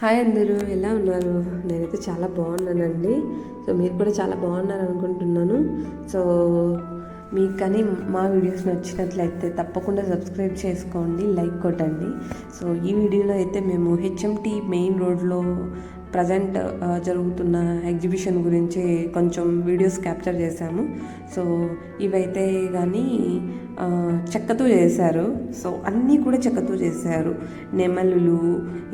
Hi అందరూ ఎలా ఉన్నారు? నేనైతే చాలా బాగున్నానండి. సో మీరు కూడా చాలా బాగున్నారు అనుకుంటున్నాను సో మీకు కానీ మా వీడియోస్ నచ్చినట్లయితే తప్పకుండా సబ్స్క్రైబ్ చేసుకోండి లైక్ కొట్టండి. సో ఈ వీడియోలో అయితే మేము హెచ్ఎంటి మెయిన్ రోడ్లో ప్రజెంట్ జరుగుతున్న ఎగ్జిబిషన్ గురించి కొంచెం వీడియోస్ క్యాప్చర్ చేశాము. సో ఇవైతే కానీ చెక్కతో చేశారు. సో అన్నీ కూడా చెక్కతో చేశారు. నెమలులు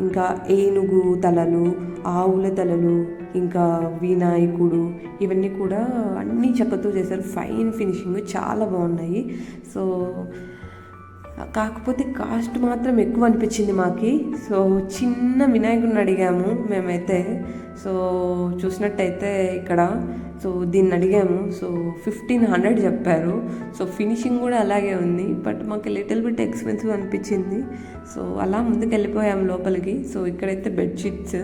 ఇంకా ఏనుగు తలలు ఆవుల తలలు ఇంకా వినాయకుడు ఇవన్నీ కూడా అన్నీ చెక్కతో చేశారు. ఫైన్ ఫినిషింగ్ చాలా బాగున్నాయి. సో కాకపోతే కాస్ట్ మాత్రం ఎక్కువ అనిపించింది మాకి. సో చిన్న వినాయకుడిని అడిగాము. మేమైతే సో చూసినట్టయితే ఇక్కడ సో దీన్ని అడిగాము. సో ఫిఫ్టీన్ హండ్రెడ్ చెప్పారు. సో ఫినిషింగ్ కూడా అలాగే ఉంది. బట్ మాకు లిటిల్ బిట్ ఎక్స్పెన్సివ్ అనిపించింది. సో అలా ముందుకు వెళ్ళిపోయాం లోపలికి. సో ఇక్కడైతే బెడ్షీట్స్.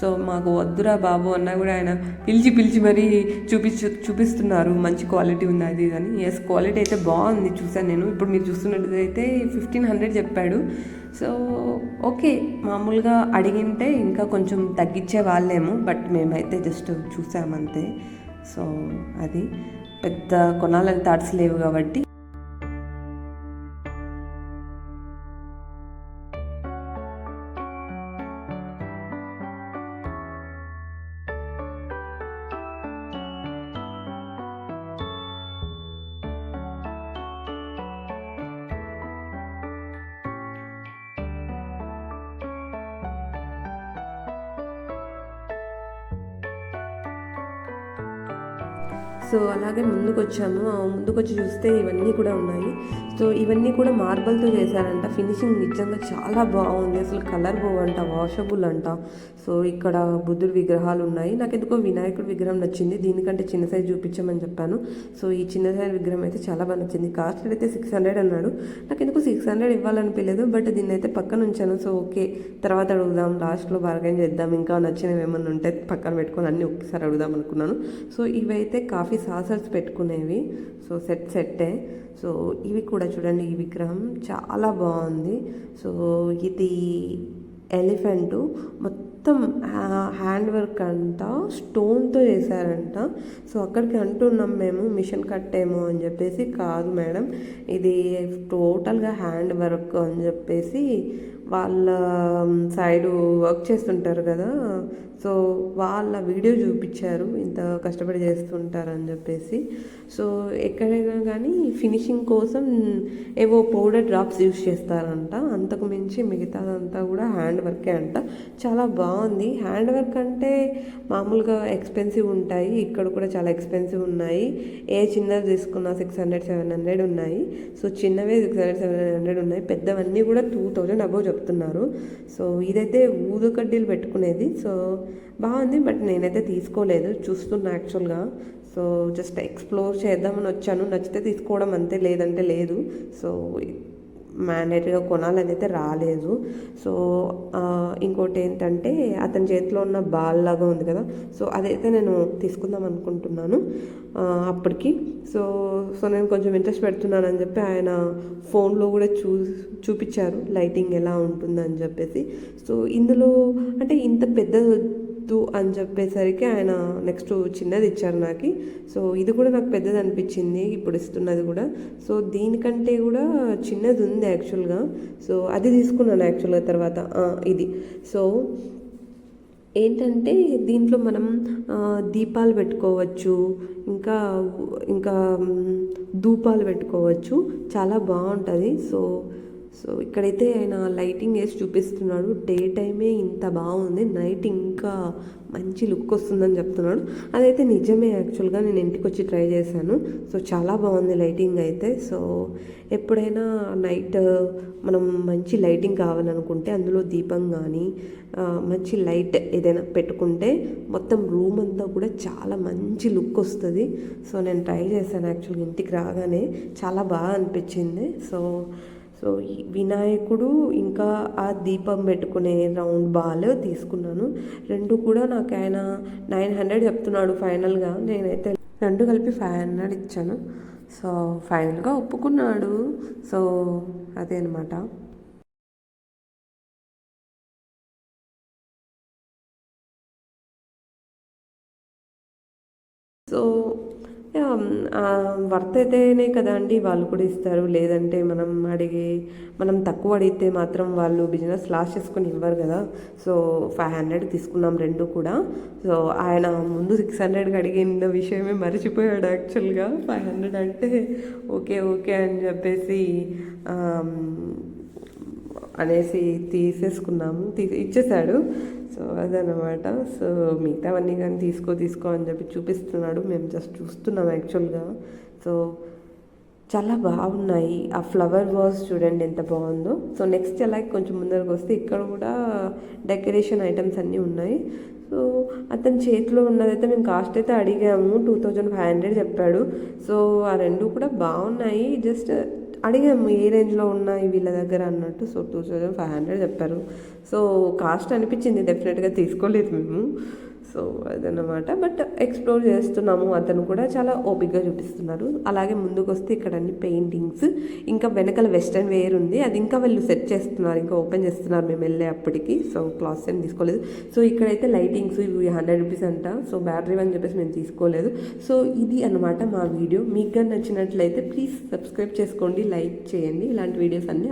సో మాకు వద్దురా బాబు అన్నా కూడా ఆయన పిలిచి పిలిచి మరీ చూపించు చూపిస్తున్నారు. మంచి క్వాలిటీ ఉంది అది అని ఎస్ క్వాలిటీ అయితే బాగుంది. చూసాను నేను. ఇప్పుడు మీరు చూస్తున్నట్టయితే ఫిఫ్టీన్ హండ్రెడ్ చెప్పాడు. సో ఓకే మామూలుగా అడిగింటే ఇంకా కొంచెం తగ్గించే వాళ్ళేమో. బట్ మేమైతే జస్ట్ చూసామంతే. సో అది పెద్ద కొనాలని థాట్స్ లేవు కాబట్టి సో అలాగే ముందుకు ముందుకొచ్చి ముందుకు వచ్చి చూస్తే ఇవన్నీ కూడా ఉన్నాయి. సో ఇవన్నీ కూడా మార్బల్తో చేశారంట. ఫినిషింగ్ నిజంగా చాలా బాగుంది. అసలు కలర్ పోవంట వాషబుల్ అంట. సో ఇక్కడ బుద్ధుడి విగ్రహాలు ఉన్నాయి. నాకు ఎందుకో వినాయకుడి విగ్రహం నచ్చింది. దీనికంటే చిన్న సైజ్ చూపించమని చెప్పాను. సో ఈ చిన్న సైజ్ విగ్రహం అయితే చాలా బాగా నచ్చింది. కాస్ట్ అయితే సిక్స్ హండ్రెడ్ అన్నాడు. నాకు ఎందుకు సిక్స్ హండ్రెడ్ ఇవ్వాలనిపించలేదు బట్ దీన్ని అయితే పక్కన ఉంచాను. సో ఓకే తర్వాత అడుగుదాం. లాస్ట్లో బార్గెన్ చేద్దాం. ఇంకా నచ్చినవి ఏమన్నా ఉంటే పక్కన పెట్టుకొని అన్నీ ఒకేసారి అడుగుదాం అనుకున్నాను. సో ఇవైతే కాఫీ సాసర్స్ పెట్టుకునేవి. సో సెట్ సెట్టే. సో ఇవి కూడా చూడండి ఈ విగ్రహం చాలా బాగుంది. సో ఇది ఎలిఫెంటు. మొత్తం హ్యాండ్ వర్క్ అంతా స్టోన్తో చేశారంట. సో అక్కడికి అంటున్నాం మేము మిషన్ కట్టేమో అని చెప్పేసి. కాదు మేడం ఇది టోటల్గా హ్యాండ్ వర్క్ అని చెప్పేసి వాళ్ళ సైడు వర్క్ చేస్తుంటారు కదా. సో వాళ్ళ వీడియో చూపించారు. ఇంత కష్టపడి చేస్తుంటారని చెప్పేసి. సో ఎక్కడైనా కానీ ఫినిషింగ్ కోసం ఏవో పౌడర్ డ్రాప్స్ యూస్ చేస్తారంట. అంతకు మించి మిగతాదంతా కూడా హ్యాండ్ వర్కే అంట. చాలా బాగుంది. హ్యాండ్ వర్క్ అంటే మామూలుగా ఎక్స్పెన్సివ్ ఉంటాయి. ఇక్కడ కూడా చాలా ఎక్స్పెన్సివ్ ఉన్నాయి. ఏ చిన్నది తీసుకున్నా సిక్స్ హండ్రెడ్ సెవెన్ హండ్రెడ్ ఉన్నాయి. సో చిన్నవే సిక్స్ హండ్రెడ్ సెవెన్ హండ్రెడ్ ఉన్నాయి. పెద్దవన్నీ కూడా టూ థౌజండ్ చెప్తారు చెప్తున్నారు. సో ఇదైతే ఊదు కడ్డీలు పెట్టుకునేది. సో బాగుంది. బట్ నేనైతే తీసుకోలేదు. చూస్తున్నా యాక్చువల్గా. సో జస్ట్ ఎక్స్ప్లోర్ చేద్దామని వచ్చాను. నచ్చితే తీసుకోవడం అంతే లేదంటే లేదు. సో మ్యాండేటరీగా కొనాలని అయితే రాలేదు. సో ఇంకోటి ఏంటంటే అతని చేతిలో ఉన్న బాల్ లాగా ఉంది కదా సో అదైతే నేను తీసుకుందాం అనుకుంటున్నాను అప్పటికి. సో సో నేను కొంచెం ఇంట్రెస్ట్ పెడుతున్నానని చెప్పి ఆయన ఫోన్లో కూడా చూ చూపించారు లైటింగ్ ఎలా ఉంటుందని చెప్పేసి. సో ఇందులో అంటే ఇంత పెద్ద వద్దు అని చెప్పేసరికి ఆయన నెక్స్ట్ చిన్నది ఇచ్చారు నాకు. సో ఇది కూడా నాకు పెద్దది అనిపించింది ఇప్పుడు ఇస్తున్నది కూడా. సో దీనికంటే కూడా చిన్నది ఉంది యాక్చువల్గా సో అది తీసుకున్నాను యాక్చువల్గా తర్వాత ఇది. సో ఏంటంటే దీంట్లో మనం దీపాలు పెట్టుకోవచ్చు ఇంకా ఇంకా ధూపాలు పెట్టుకోవచ్చు. చాలా బాగుంటుంది. సో సో ఇక్కడైతే ఆయన లైటింగ్ వేసి చూపిస్తున్నాడు. డే టైమే ఇంత బాగుంది. నైట్ ఇంకా మంచి లుక్ వస్తుందని చెప్తున్నాడు. అదైతే నిజమే యాక్చువల్గా నేను ఇంటికి వచ్చి ట్రై చేశాను. సో చాలా బాగుంది లైటింగ్ అయితే. సో ఎప్పుడైనా నైట్ మనం మంచి లైటింగ్ కావాలనుకుంటే అందులో దీపం కానీ మంచి లైట్ ఏదైనా పెట్టుకుంటే మొత్తం రూమ్ అంతా కూడా చాలా మంచి లుక్ వస్తుంది. సో నేను ట్రై చేశాను యాక్చువల్గా ఇంటికి రాగానే. చాలా బాగా అనిపించింది. సో సో వినాయకుడు ఇంకా ఆ దీపం పెట్టుకునే రౌండ్ బాల్ తీసుకున్నాను. రెండు కూడా నాకు ఆయన నైన్ హండ్రెడ్ చెప్తున్నాడు ఫైనల్గా. నేనైతే రెండు కలిపి ఫైవ్ హండ్రెడ్ ఇచ్చాను. సో ఫైనల్గా ఒప్పుకున్నాడు. సో అదే అనమాట సో వర్త్ అయితేనే కదా అండి వాళ్ళు కూడా ఇస్తారు. లేదంటే మనం అడిగి మనం తక్కువ అడిగితే మాత్రం వాళ్ళు బిజినెస్ లాస్ చేసుకుని ఇవ్వరు కదా. సో ఫైవ్ హండ్రెడ్ తీసుకున్నాం రెండు కూడా. సో ఆయన ముందు సిక్స్ హండ్రెడ్కి అడిగిన విషయమే మర్చిపోయాడు యాక్చువల్గా. ఫైవ్ హండ్రెడ్ అంటే ఓకే ఓకే అని చెప్పేసి అనేసి తీసేసుకున్నాము. తీసి ఇచ్చేసాడు. సో అదనమాట సో మిగతావన్నీ కానీ తీసుకో తీసుకో అని చెప్పి చూపిస్తున్నాడు. మేము జస్ట్ చూస్తున్నాం యాక్చువల్గా సో చాలా బాగున్నాయి. ఆ ఫ్లవర్ వాజ్ చూడండి ఎంత బాగుందో. సో నెక్స్ట్ అలాగే కొంచెం ముందరకు వస్తే ఇక్కడ కూడా డెకరేషన్ ఐటమ్స్ అన్నీ ఉన్నాయి. సో అతని చేతిలో ఉన్నదైతే మేము కాస్ట్ అయితే అడిగాము. టూ థౌజండ్ ఫైవ్ హండ్రెడ్ చెప్పాడు. సో ఆ రెండు కూడా బాగున్నాయి. జస్ట్ అడిగాము ఏ రేంజ్లో ఉన్నాయి వీళ్ళ దగ్గర? అన్నట్టు. So two thousand five hundred చెప్పారు. సో కాస్ట్ అనిపించింది. డెఫినెట్గా తీసుకోలేదు మేము. సో అదనమాట బట్ ఎక్స్ప్లోర్ చేస్తున్నాము. అతను కూడా చాలా ఓపిక్గా చూపిస్తున్నారు. అలాగే ముందుకు వస్తే ఇక్కడ అన్ని పెయింటింగ్స్. ఇంకా వెనకాల వెస్ట్రన్ వేర్ ఉంది. అది ఇంకా వీళ్ళు సెట్ చేస్తున్నారు. ఇంకా ఓపెన్ చేస్తున్నారు. మేము వెళ్ళే అప్పటికి. సో క్లాత్స్ ఏం తీసుకోలేదు. సో ఇక్కడైతే లైటింగ్స్ ఇవి హండ్రెడ్ రూపీస్ అంట. సో బ్యాటరీ అని చెప్పేసి మేము తీసుకోలేదు. సో ఇది అనమాట మా వీడియో. మీకు నచ్చినట్లయితే ప్లీజ్ సబ్స్క్రైబ్ చేసుకోండి. లైక్ చేయండి. ఇలాంటి వీడియోస్ అన్నీ